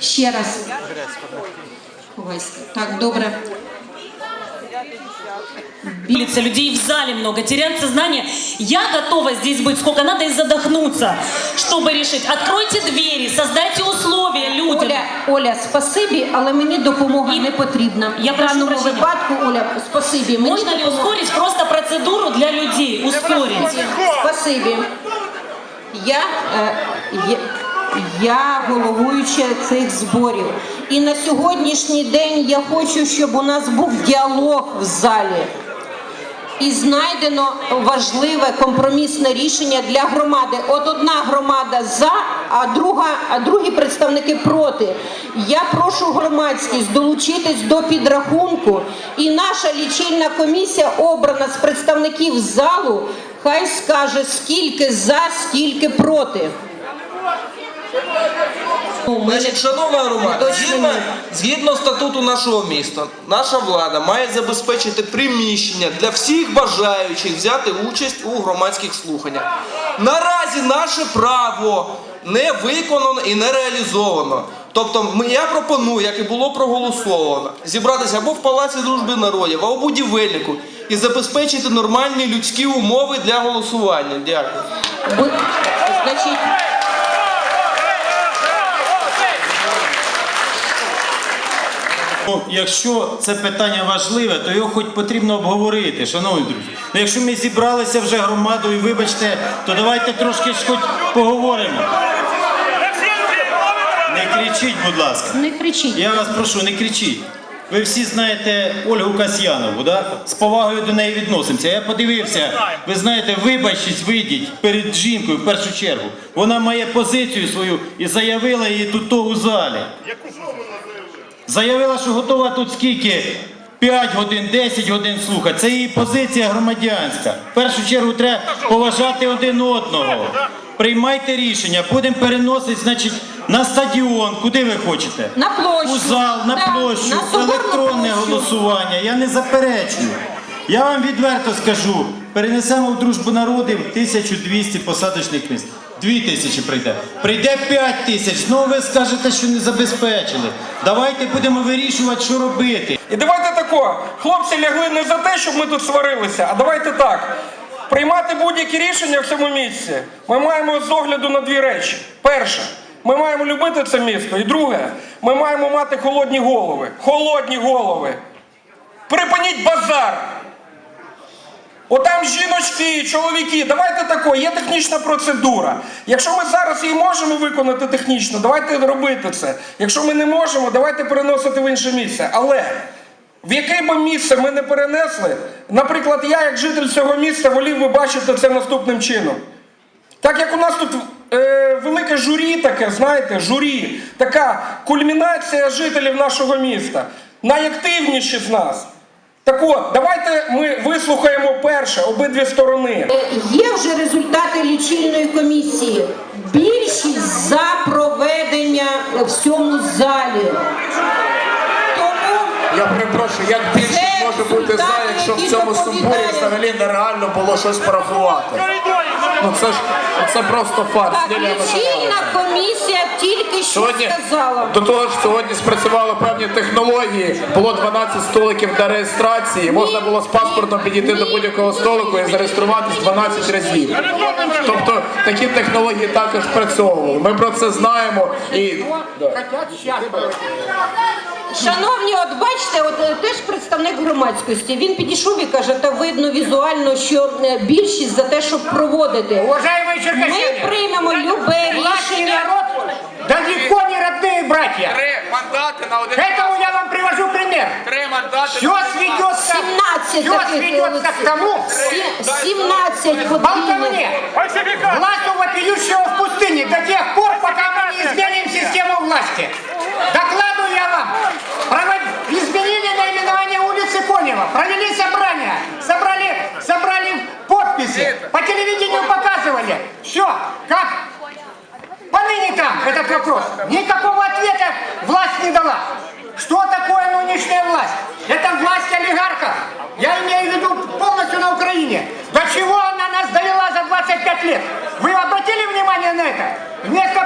Ще раз. Ховайся. Так, добре. улице, людей в зале много, теряют сознание. Я готова здесь быть сколько надо и задохнуться, чтобы решить. Откройте двери, создайте условия людям. Оля, Оля, спасибі, але мені допомога І- не потрібна. Я в прошу даному прощення. випадку, Оля, спасибі. Мені Можно ли допомога- ускорить просто процедуру для людей? Ускорить. Спасибі. Я, е, я, я головуюча цих зборів. І на сьогоднішній день я хочу, щоб у нас був діалог в залі. І знайдено важливе компромісне рішення для громади. От одна громада за, а друга, а другі представники проти. Я прошу громадськість долучитись до підрахунку, і наша лічильна комісія, обрана з представників залу, хай скаже скільки за, скільки проти. Значить, шановна громада, згідно, згідно статуту нашого міста, наша влада має забезпечити приміщення для всіх бажаючих взяти участь у громадських слуханнях. Наразі наше право не виконано і не реалізовано. Тобто я пропоную, як і було проголосовано, зібратися або в Палаці дружби народів, або в будівельнику і забезпечити нормальні людські умови для голосування. Дякую. Значить, Ну, якщо це питання важливе, то його хоч потрібно обговорити, шановні друзі. Ну, якщо ми зібралися вже громадою, вибачте, то давайте трошки ж хоч поговоримо. Не кричіть, будь ласка. не кричіть. Я вас прошу, не кричіть. Ви всі знаєте Ольгу Касьянову, да? з повагою до неї відносимося. Я подивився, ви знаєте, вибачтесь, вийдіть перед жінкою в першу чергу. Вона має позицію свою і заявила її тут у залі. Заявила, що готова тут скільки? 5 годин, 10 годин слухати. Це її позиція громадянська. В першу чергу треба поважати один одного. Приймайте рішення, будемо переносити, значить, на стадіон, куди ви хочете? На площу. У зал, на Да, площу, на електронне площу. голосування. Я не заперечую. Я вам відверто скажу, перенесемо в дружбу народів 1200 посадочних місць. Дві тисячі прийде. Прийде 5 тисяч. Знову ви скажете, що не забезпечили. Давайте будемо вирішувати, що робити. І давайте тако, хлопці лягли не за те, щоб ми тут сварилися, а давайте так. Приймати будь-які рішення в цьому місці ми маємо з огляду на дві речі. Перше, ми маємо любити це місто. І друге, ми маємо мати холодні голови. Холодні голови. Припиніть базар. Отам жіночки, чоловіки, давайте тако, є технічна процедура. Якщо ми зараз її можемо виконати технічно, давайте робити це. Якщо ми не можемо, давайте переносити в інше місце. Але в яке би місце ми не перенесли, наприклад, я, як житель цього міста, волів би бачити це наступним чином. Так як у нас тут е, велике журі таке, знаєте, журі, така кульмінація жителів нашого міста, найактивніші з нас. Так от, давайте ми вислухаємо перше обидві сторони. Е, Є вже результати лічильної комісії. Більшість за проведення в цьому залі. Тому Я перепрошую, як більшість може бути за, якщо в цьому сумбурі взагалі нереально було щось порахувати. Ну це ж це просто фарс. так, Лілія лічильна комісія тільки що Сьогодні сказала. до того ж сьогодні спрацювали певні технології. Було 12 столиків для реєстрації. Можна було з паспортом підійти до будь-якого столику і зареєструватись 12 разів. Тобто такі технології також спрацьовували. Ми про це знаємо і Шановні, от бачите, от е, теж представник громадськості. Він підійшов і каже, та видно візуально, що е, більшість за те, щоб проводити. Уважаемые черкасяне, Ми приймемо любе власть и рішення. народ далеко не родные братья. Три мандати на один Поэтому я вам привожу пример. Три мандати. Все сведется, 17 все таких сведется к тому, Сі- 17 подвійних. болтовне, Провели собрание, собрали, собрали подписи, по телевидению показывали. Все, как Поныне там этот вопрос. Никакого ответа власть не дала. Что такое нынешняя власть? Это власть олигархов. Я имею в виду полностью на Украине. До чего она нас довела за 25 лет? Вы обратили внимание на это? Вместо